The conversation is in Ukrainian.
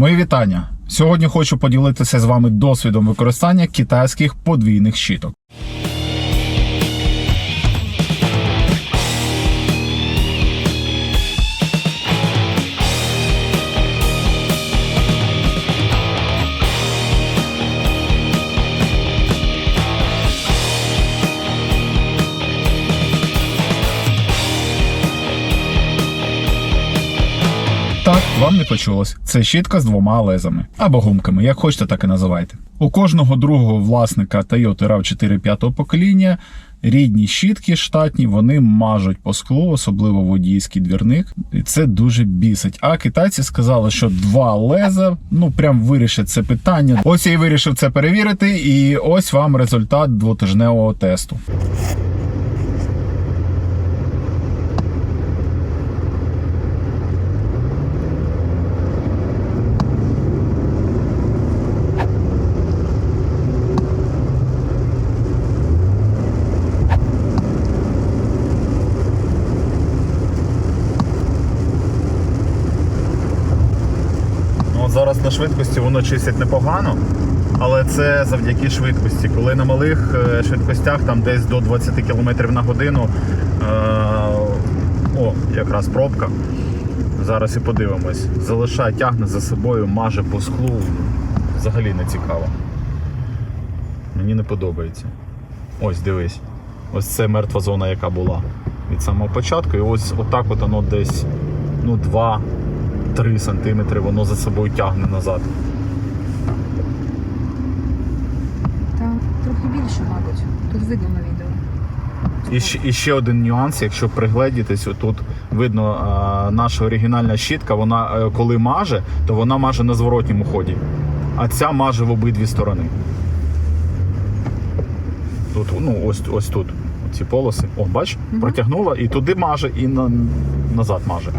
Мої вітання. Сьогодні хочу поділитися з вами досвідом використання китайських подвійних щиток. Так, вам не почулось. Це щітка з двома лезами або гумками, як хочете, так і називайте. У кожного другого власника Toyota RAV4 5 покоління рідні щітки штатні, вони мажуть по склу, особливо водійський двірник. І це дуже бісить. А китайці сказали, що два леза ну прям вирішать це питання. Ось я і вирішив це перевірити, і ось вам результат двотижневого тесту. От зараз на швидкості воно чистить непогано, але це завдяки швидкості. Коли на малих е, швидкостях, там десь до 20 км на годину, е, о, якраз пробка. Зараз і подивимось. Залишає, тягне за собою, маже по склу. Взагалі не цікаво. Мені не подобається. Ось дивись. Ось це мертва зона, яка була від самого початку. І ось отак от воно десь ну, 2-3 сантиметри воно за собою тягне назад. Так, трохи більше, мабуть. Тут видно на відео. І ще, і ще один нюанс, якщо пригледітись, тут видно а, наша оригінальна щітка, вона е, коли маже, то вона маже на зворотньому ході. А ця маже в обидві сторони. Тут, ну, ось, ось тут. Ці полоси. О, бач, Мгм. протягнула і туди маже, і на, назад маже.